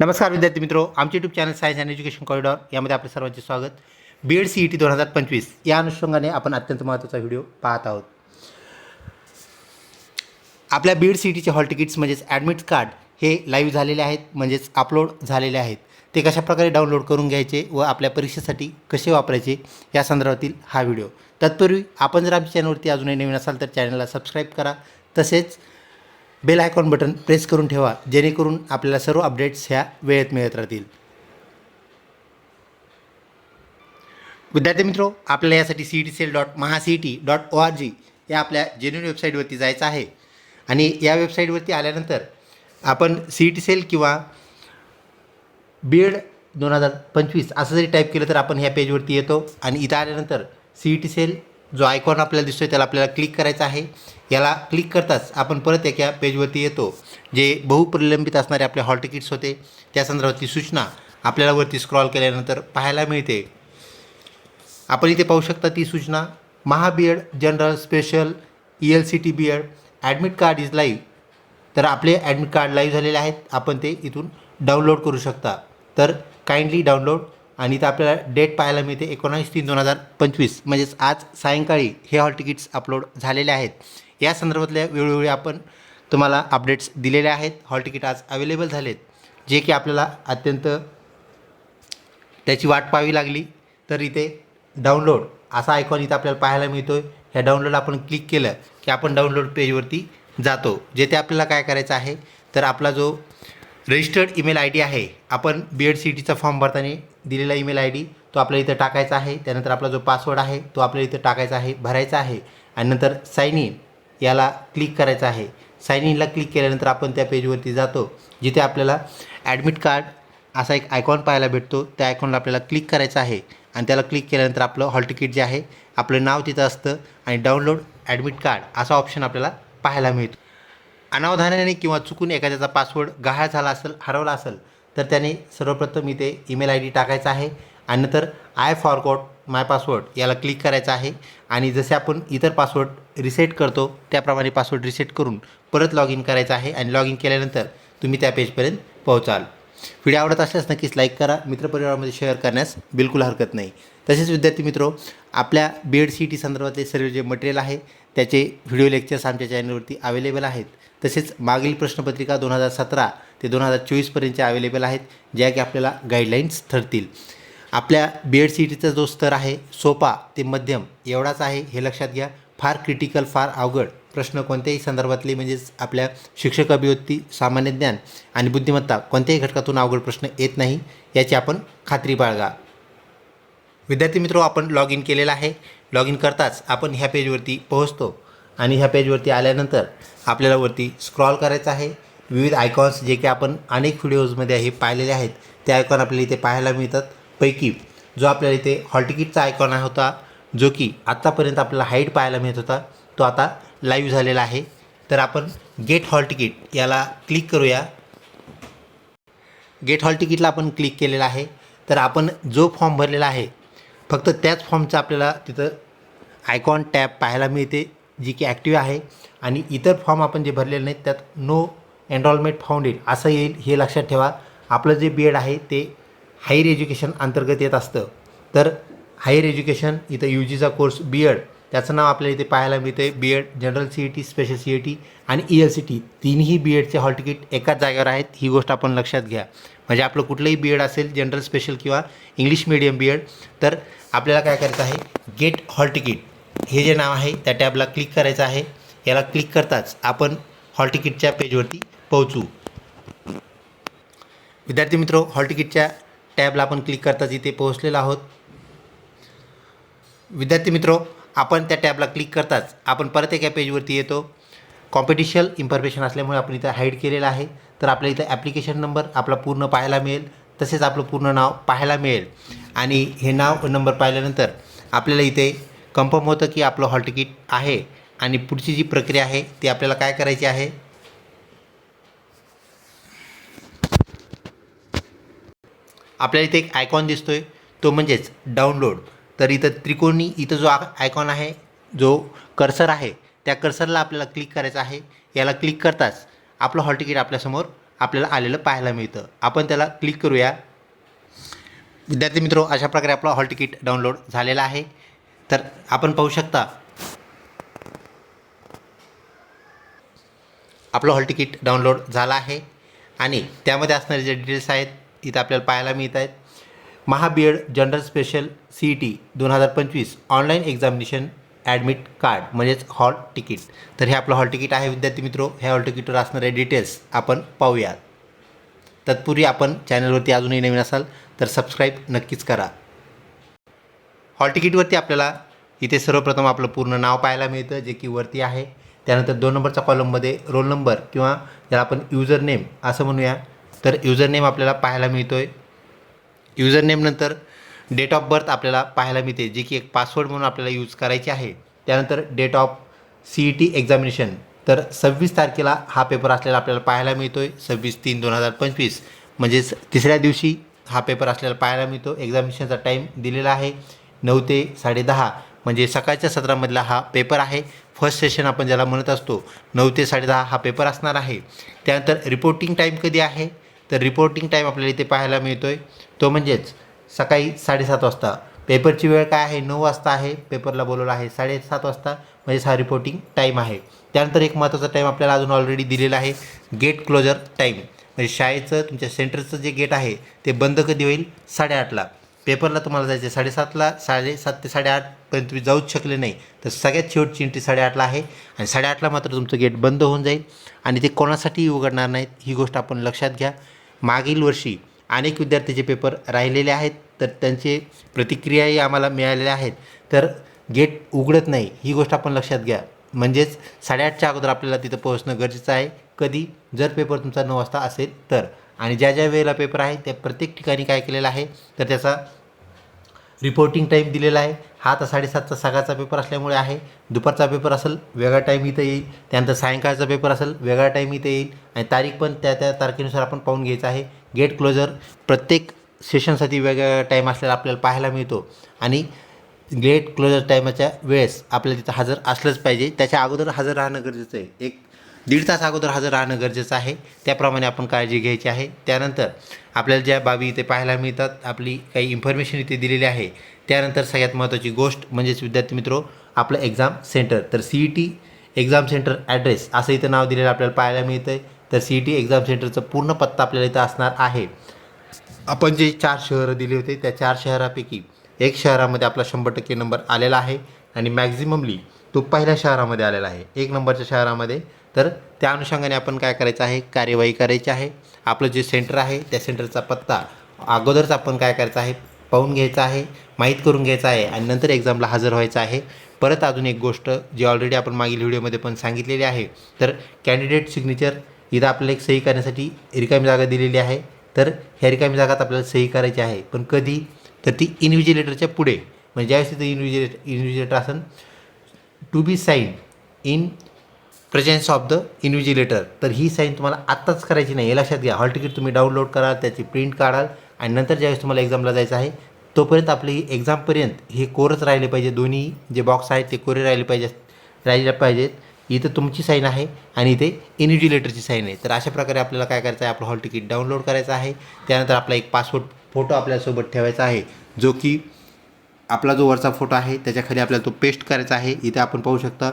नमस्कार विद्यार्थी मित्रो आमचे YouTube channel science and education corridor यामध्ये आपले सर्वांचे स्वागत. B Ed C E T दोन हजार पंचवीस या अनुषंगाने आपण अत्यंत महत्त्वाचा व्हिडिओ पाहत आहोत. आपल्या बी एड सी ई टीचे हॉल तिकीट्स म्हणजेच ॲडमिट कार्ड हे लाईव्ह झालेले आहेत म्हणजेच अपलोड झालेले आहेत. ते कशाप्रकारे डाउनलोड करून घ्यायचे व आपल्या परीक्षेसाठी कसे वापरायचे या संदर्भातील हा व्हिडिओ. तत्पूर्वी आपण जर आमच्या चॅनलवरती अजूनही नवीन असाल तर चॅनलला सबस्क्राईब करा. तसेच बेल आयकॉन बटन प्रेस करून ठेवा जेणेकरून आपल्याला सर्व अपडेट्स ह्या वेळेत मिळत राहतील. विद्यार्थी मित्रो आपल्याला यासाठी C T cell dot Maha C T dot O R G या आपल्या जेन्युन वेबसाईटवरती जायचं आहे. आणि या वेबसाईटवरती आल्यानंतर आपण सी टी सेल किंवा बी एड दोन हजार पंचवीस असं जरी टाईप केलं तर आपण ह्या पेजवरती येतो. आणि इथं आल्यानंतर सी ई टी सेल जो आयकॉन आपल्याला दिसतोय त्याला आपल्याला क्लिक करायचं आहे. याला क्लिक करताच आपण परत एका पेजवरती येतो जे बहुप्रलंबित असणारे आपले हॉल तिकीट्स होते. त्या संदर्भातली सूचना आपल्याला वरती स्क्रॉल केल्यानंतर पाहायला मिळते. आपण इथे पाहू शकता ती सूचना. महाबीएड general special E L C T B Ed admit card is live तर आपले ॲडमिट कार्ड लाईव्ह झालेले आहेत. आपण ते इथून डाउनलोड करू शकता. तर काइंडली डाउनलोड आणि इथं आपल्याला डेट पाहायला मिळते एकोणावीस तीन दोन हजार पंचवीस. म्हणजेच आज सायंकाळी हे हॉल तिकीट्स अपलोड झालेले आहेत. या संदर्भातल्या वेळोवेळी आपण तुम्हाला अपडेट्स दिलेले आहेत. हॉल तिकीट आज अवेलेबल झालेत. जे की आपल्याला अत्यंत त्याची वाट पाहावी लागली. तर इथे डाउनलोड असा आयकॉन इथं आपल्याला पाहायला मिळतो आहे ह्या डाउनलोड आपण क्लिक केलं की आपण डाउनलोड पेजवरती जातो. जेथे आपल्याला काय करायचं आहे? तर आपला जो रजिस्टर्ड ईमेल आय डी आहे. आपण बी एड सी टीचा फॉर्म भरताना दिलेला ईमेल आय डी तो आपल्याला इथं टाकायचा आहे. त्यानंतर आपला जो पासवर्ड आहे तो आपल्याला इथं टाकायचा आहे भरायचा आहे. आणि नंतर साइन इन याला क्लिक करायचं आहे. साईन इनला क्लिक केल्यानंतर आपण त्या पेजवरती जातो जिथे आपल्याला ॲडमिट कार्ड असा एक आयकॉन पाहायला भेटतो. त्या आयकॉनला आपल्याला क्लिक करायचं आहे. आणि त्याला क्लिक केल्यानंतर आपलं हॉल तिकीट जे आहे आपलं नाव तिथं असतं. आणि डाउनलोड ॲडमिट कार्ड असा ऑप्शन आपल्याला पाहायला मिळतो. अनावधानाने किंवा चुकून एखाद्याचा पासवर्ड गहाळ झाला असेल हरवला असेल तर त्याने सर्वप्रथम इथे ईमेल आय डी टाकायचा आहे आणि नंतर आय फॉरगॉट माय पासवर्ड याला क्लिक करायचं आहे. आणि जसे आपण इतर पासवर्ड रिसेट करतो त्याप्रमाणे पासवर्ड रिसेट करून परत लॉग इन करायचं आहे. आणि लॉग इन केल्यानंतर तुम्ही त्या पेजपर्यंत पोहोचाल. व्हिडिओ आवडत असल्यास नक्कीच लाईक करा. मित्रपरिवारामध्ये शेअर करण्यास बिलकुल हरकत नाही. तसेच विद्यार्थी मित्रो आपल्या बी एड सी टी संदर्भातले सर्व जे मटेरियल आहे त्याचे व्हिडिओ लेक्चर्स आमच्या चॅनलवरती अवेलेबल आहेत. तसेच मागील प्रश्नपत्रिका दोन हजार सतरा ते दोन हजार चोवीसपर्यंतच्या अवेलेबल आहेत ज्या की आपल्याला गाईडलाईन्स ठरतील. आपल्या बी एड सी टीचा जो स्तर आहे सोपा ते मध्यम एवढाच आहे हे लक्षात घ्या. फार क्रिटिकल फार अवघड प्रश्न कोणत्याही संदर्भातले म्हणजेच आपल्या शिक्षक अभिव्यक्ती सामान्य ज्ञान आणि बुद्धिमत्ता कोणत्याही घटकातून अवघड प्रश्न येत नाही याची आपण खात्री बाळगा. विद्यार्थी मित्रो आपण लॉग इन केलेलं आहे. लॉग इन करताच आपण ह्या पेजवरती पोहोचतो आणि ह्या पेजवरती आल्यानंतर आपल्याला वरती स्क्रॉल करायचं आहे. विविध आयकॉन्स जे की आपण अनेक व्हिडिओजमध्ये हे पाहिलेले आहेत ते आयकॉन आपल्याला इथे पाहायला मिळतात. पैकी जो आपल्याला इथे हॉल तिकीटचा आयकॉन होता जो की आत्तापर्यंत आपल्याला हाईट पाहायला मिळत होता तो आता लाईव्ह झालेला आहे. तर आपण गेट हॉल तिकीट याला क्लिक करूया. गेट हॉल तिकीटला आपण क्लिक केलेला आहे. तर आपण जो फॉर्म भरलेला आहे फक्त त्याच फॉर्मचं आपल्याला तिथं आयकॉन टॅब पाहायला मिळते जी की ॲक्टिव्ह आहे. आणि इतर फॉर्म आपण जे भरलेले नाहीत त्यात नो एनरॉलमेंट फाउंडेड असं येईल हे लक्षात ठेवा. आपलं जे बी एड आहे ते हायर एज्युकेशन अंतर्गत येत असतं. तर हायर एज्युकेशन इथं यू जीचा कोर्स बी एड त्याचं नाव आपल्याला इथे पाहायला मिळते B Ed general C E T special C E T आणि ई एल सी टी तीनही बी एडचे हॉल तिकीट एकाच जागेवर आहेत. ही गोष्ट आपण लक्षात घ्या. म्हणजे आपलं कुठलंही बी एड असेल जनरल स्पेशल किंवा इंग्लिश मिडियम बी एड तर आपल्याला काय करायचं आहे? गेट हॉल तिकीट हे जे नाव आहे त्या टॅबला क्लिक करायचं आहे. याला क्लिक करताच आपण हॉल तिकीटच्या पेजवरती पोहोचू. विद्यार्थी मित्रो हॉल तिकीटच्या टॅबला आपण क्लिक करताच इथे पोहोचलेलो आहोत. विद्यार्थी मित्रो आपण त्या टॅबला क्लिक करताच आपण परत एका पेजवरती येतो. कॉम्पिटिशन इन्फॉर्मेशन असल्यामुळे आपण इथं हाईड केलेलं आहे. तर आपल्या इथं ॲप्लिकेशन नंबर आपला पूर्ण पाहायला मिळेल. तसेच आपलं पूर्ण नाव पाहायला मिळेल. आणि हे नाव नंबर पाहिल्यानंतर आपल्याला इथे कन्फर्म होतं की आपलं हॉल तिकीट आहे. आणि पुढची जी प्रक्रिया आहे ती आपल्याला काय करायची आहे? आपल्याला इथे एक आयकॉन दिसतोय. तो म्हणजेच डाउनलोड तर इथं त्रिकोणी इथं जो आयकॉन आहे जो कर्सर आहे त्या कर्सरला आपल्याला क्लिक करायचं आहे. याला क्लिक करताच आपलं हॉल तिकीट आपल्यासमोर आपल्याला आलेलं पाहायला मिळतं. आपण त्याला क्लिक करूया. विद्यार्थी मित्रो अशा प्रकारे आपलं हॉल तिकीट डाउनलोड झालेला आहे. तर आपण पाहू शकता आपलं हॉल तिकीट डाउनलोड झालं आहे. आणि त्यामध्ये असणारे जे डिटेल्स आहेत इथं आपल्याला पाहायला मिळत आहेत महाबीएड general special C E T दोन हजार पंचवीस ऑनलाईन एक्झामिनेशन ॲडमिट कार्ड म्हणजेच हॉल तिकीट. तर हे आपलं हॉल तिकीट आहे विद्यार्थी मित्रो. ह्या हॉल तिकीटवर असणारे डिटेल्स आपण पाहूयात. तत्पूर्वी आपण चॅनलवरती अजूनही नवीन असाल तर सबस्क्राईब नक्कीच करा. हॉल तिकीटवरती आपल्याला इथे सर्वप्रथम आपलं पूर्ण नाव पाहायला मिळतं जे की वरती आहे. त्यानंतर दोन नंबरच्या कॉलममध्ये रोल नंबर किंवा ज्याला आपण युजर नेम असं म्हणूया तर युजर नेम आपल्याला पाहायला मिळतो आहे युजर नेमनंतर डेट ऑफ बर्थ आपल्याला पाहायला मिळते जे की एक पासवर्ड म्हणून आपल्याला यूज करायची आहे. त्यानंतर date of C E T examination तर सव्वीस तारखेला हा पेपर असलेला आपल्याला पाहायला मिळतो आहे सव्वीस तीन दोन हजार पंचवीस. म्हणजेच तिसऱ्या दिवशी हा पेपर असलेला पाहायला मिळतो. एक्झामिनेशनचा टाईम दिलेला आहे नऊ ते साडेदहा म्हणजे सकाळच्या सत्रामधला हा पेपर आहे. फर्स्ट सेशन आपण ज्याला म्हणत असतो नऊ ते साडेदहा हा पेपर असणार आहे. त्यानंतर रिपोर्टिंग टाईम कधी आहे? तर रिपोर्टिंग टाईम आपल्याला इथे पाहायला मिळतो आहे तो म्हणजेच सकाळी साडेसात वाजता. पेपरची वेळ काय आहे? नऊ वाजता आहे. पेपरला बोलवलं आहे साडेसात वाजता. म्हणजेच हा रिपोर्टिंग टाईम आहे. त्यानंतर एक महत्त्वाचा टाईम आपल्याला अजून ऑलरेडी दिलेला आहे. गेट क्लोजर टाईम म्हणजे शाळेचं तुमच्या सेंटरचं जे गेट आहे ते बंद कधी होईल? साडेआठला. पेपरला तुम्हाला जायचं आहे साडेसातला. साडेसात ते साडेआठपर्यंत तुम्ही जाऊच शकले नाही. तर सगळ्यात शेवटची एंट्री साडेआठला आहे. आणि साडेआठला मात्र तुमचं गेट बंद होऊन जाईल. आणि ते कोणासाठीही उघडणार नाहीत ही गोष्ट आपण लक्षात घ्या. मागील वर्षी अनेक विद्यार्थ्याचे पेपर राहिलेले आहेत तर त्यांचे प्रतिक्रियाही आम्हाला मिळालेल्या आहेत. तर गेट उघडत नाही ही गोष्ट आपण लक्षात घ्या. म्हणजेच साडेआठच्या अगोदर आपल्याला तिथं पोहोचणं गरजेचं आहे. कधी? जर पेपर तुमचा नऊ वाजता असेल तर. आणि ज्या ज्या वेळेला पेपर आहे त्या प्रत्येक ठिकाणी काय केलेलं आहे तर त्याचा रिपोर्टिंग टाईम दिलेला आहे. हा आता साडेसातचा सकाळचा पेपर असल्यामुळे आहे. दुपारचा पेपर असेल वेगळा टाईम इथं येईल. त्यानंतर सायंकाळचा पेपर असेल वेगळा टाईम इथं येईल. आणि तारीख पण त्या त्या तारखेनुसार आपण पाहून घ्यायचं आहे. गेट क्लोजर प्रत्येक सेशनसाठी वेगळा टाईम असलेला आपल्याला पाहायला मिळतो. आणि गेट क्लोजर टाईमाच्या वेळेस आपल्याला तिथं हजर असलंच पाहिजे. त्याच्या अगोदर हजर राहणं गरजेचं आहे. एक दीड तास अगोदर हजर राहणं गरजेचं आहे. त्याप्रमाणे आपण काळजी घ्यायची आहे. त्यानंतर आपल्याला ज्या बाबी इथे पाहायला मिळतात आपली काही इन्फॉर्मेशन इथे दिलेली आहे त्यानंतर सगळ्यात महत्त्वाची गोष्ट म्हणजेच विद्यार्थी मित्रो आपलं एक्झाम सेंटर तर C E T exam centre address असं इथं नाव दिलेलं आपल्याला पाहायला मिळतं आहे तर सी ई टी एक्झाम सेंटरचं पूर्ण पत्ता आपल्याला इथं असणार आहे. आपण जे चार शहरं दिले होते त्या चार शहरापैकी एक शहरामध्ये आपला शंभर टक्के नंबर आलेला आहे आणि मॅक्झिममली तो पहिल्या शहरामध्ये आलेला आहे. एक नंबरच्या शहरामध्ये तर त्या अनुषंगाने आपण काय करायचं आहे? कार्यवाही करायची आहे. आपलं जे सेंटर आहे त्या सेंटरचा पत्ता अगोदरच आपण काय करायचं आहे? पाहून घ्यायचं आहे माहीत करून घ्यायचं आहे आणि नंतर एक्झामला हजर व्हायचं आहे. परत अजून एक गोष्ट जी ऑलरेडी आपण मागील व्हिडिओमध्ये पण सांगितलेली आहे. तर कॅन्डिडेट सिग्नेचर इथं आपल्याला एक सही करण्यासाठी रिकामी जागा दिलेली आहे. तर ह्या रिकामी जागात आपल्याला सही करायची आहे. पण कधी? तर ती इन्व्हिजिलेटरच्या पुढे. म्हणजे ज्यावेळेस तिथं इन्व्हिजिलेट इन्व्हिजिलेटर असेल to be sign in presence of the invigilator तर ही साईन तुम्हाला आत्ताच करायची नाही. हे लक्षात घ्या. हॉल तिकीट तुम्ही डाउनलोड कराल त्याची प्रिंट काढाल आणि नंतर ज्यावेळेस तुम्हाला एक्झामला जायचं आहे तोपर्यंत आपली एक्झामपर्यंत हे कोरच राहिले पाहिजे. दोन्ही जे बॉक्स आहेत ते कोरे राहिले पाहिजे राहिले पाहिजेत. इथं तुमची साईन आहे आणि इथे इन्व्हिजिलेटरची साईन आहे. तर अशा प्रकारे आपल्याला काय करायचं आहे? आपलं हॉल तिकीट डाउनलोड करायचं आहे. त्यानंतर आपला एक पासपोर्ट फोटो आपल्यासोबत ठेवायचा आहे जो की आपला जो वरचा फोटो आहे त्याच्याखाली आपल्याला तो पेस्ट करायचा आहे. इथे आपण पाहू शकता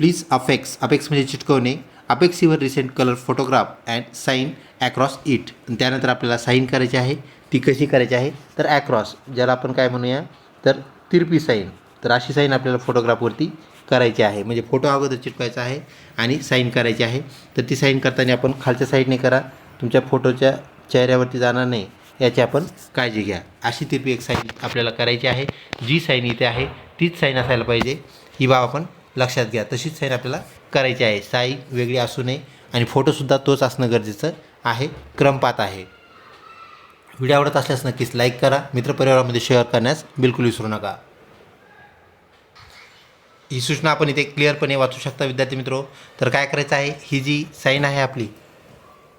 प्लीज अफेक्स अपेक्स म्हणजे चिटकवणे अपेक्सीवर recent colour photograph and sign across it त्यानंतर आपल्याला साईन करायची आहे ती कशी करायची आहे? तर ॲक्रॉस ज्याला आपण काय म्हणूया? तर तिरपी साईन तर अशी साईन आपल्याला फोटोग्राफवरती करायची आहे. म्हणजे फोटो अगोदर चिटकवायचा आहे आणि साईन करायची आहे. तर ती साईन करताना आपण खालच्या साईडने करा. तुमच्या फोटोच्या चेहऱ्यावरती जाणार नाही. याची आपण काळजी घ्या. अशी तिरपी एक साईन आपल्याला करायची आहे. जी साईन इथे आहे तीच साईन असायला पाहिजे. ही बाब आपण लक्षात घ्या. तशीच साईन आपल्याला करायची आहे. साई वेगळी असू नये आणि फोटोसुद्धा तोच असणं गरजेचं आहे. क्रमपात आहे. व्हिडिओ आवडत असल्यास नक्कीच लाईक करा. मित्रपरिवारामध्ये शेअर करण्यास बिलकुल विसरू नका. ही सूचना आपण इथे क्लिअरपणे वाचू शकता विद्यार्थी मित्रो. तर काय करायचं आहे? ही जी साईन आहे आपली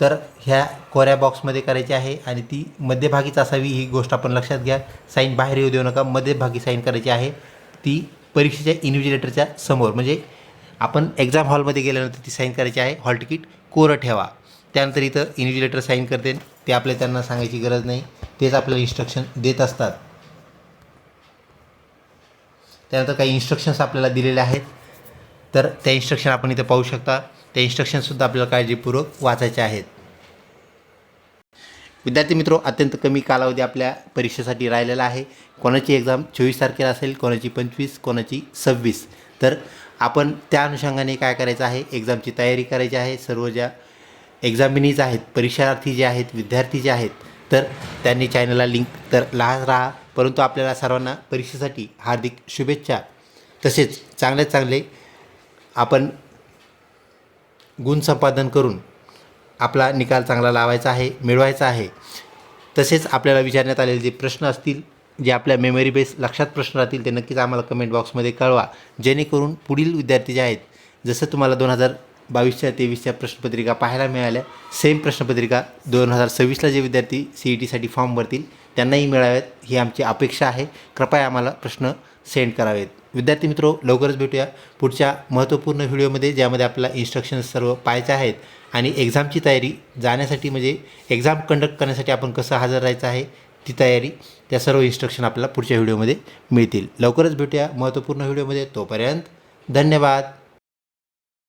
तर ह्या कोऱ्या बॉक्समध्ये करायची आहे आणि ती मध्यभागीच असावी ही गोष्ट आपण लक्षात घ्या. साईन बाहेर येऊ देऊ नका. मध्यभागी साईन करायची आहे. ती परीक्षेच्या इन्व्हिजिलेटरच्या समोर. म्हणजे आपण एक्झाम हॉलमध्ये गेल्यानंतर ती साईन करायची आहे हॉल तिकीट कोरं ठेवा. त्यानंतर इथं इन्व्हिजिलेटर साईन करते. ते आपल्या त्यांना सांगायची गरज नाही. तेच आपल्याला इन्स्ट्रक्शन देत असतात. त्यानंतर काही इन्स्ट्रक्शन्स आपल्याला दिलेले आहेत. तर त्या इन्स्ट्रक्शन आपण इथं पाहू शकता. त्या इन्स्ट्रक्शनसुद्धा आपल्याला काळजीपूर्वक वाचायचे आहेत. विद्यार्थी मित्रो अत्यंत कमी कालावधी आपल्या परीक्षेसाठी राहिलेला आहे. कोणाची एक्झाम चोवीस तारखेला असेल कोणाची पंचवीस कोणाची सव्वीस? तर आपण त्या अनुषंगाने काय करायचं आहे? एक्झामची तयारी करायची आहे. सर्व ज्या एक्झामिनीज आहेत परीक्षार्थी जे आहेत विद्यार्थी जे आहेत तर त्यांनी चॅनलला लिंक तर लहान राहा. परंतु आपल्याला सर्वांना परीक्षेसाठी हार्दिक शुभेच्छा. तसेच चांगले चांगले आपण गुण संपादन करून आपला निकाल चांगला लावायचा आहे मिळवायचा आहे. तसेच आपल्याला विचारण्यात आलेले जे प्रश्न असतील जे आपल्या मेमरी बेस लक्षात प्रश्न राहतील ते नक्कीच आम्हाला कमेंट बॉक्समध्ये कळवा. जेणेकरून पुढील विद्यार्थी जे आहेत जसं तुम्हाला दोन हजार बावीसच्या तेवीसच्या प्रश्नपत्रिका पाहायला मिळाल्या सेम प्रश्नपत्रिका दोन हजार सव्वीसला जे विद्यार्थी सी ई टीसाठी फॉर्म भरतील त्यांनाही मिळाव्यात ही आमची अपेक्षा आहे. कृपया आम्हाला प्रश्न सेंड करावेत. विद्यार्थी मित्रो लवकरच भेटूया पुढच्या महत्त्वपूर्ण व्हिडिओमध्ये ज्यामध्ये आपल्याला इन्स्ट्रक्शन्स सर्व पाहायच्या आहेत आणि एक्झामची तयारी जाण्यासाठी म्हणजे एक्झाम कंडक्ट करण्यासाठी आपण कसं हजर राहायचं आहे ती तयारी त्या सर्व इन्स्ट्रक्शन आपल्याला पुढच्या व्हिडिओमध्ये मिळतील. लवकरच भेटूया महत्त्वपूर्ण व्हिडिओमध्ये. तोपर्यंत धन्यवाद.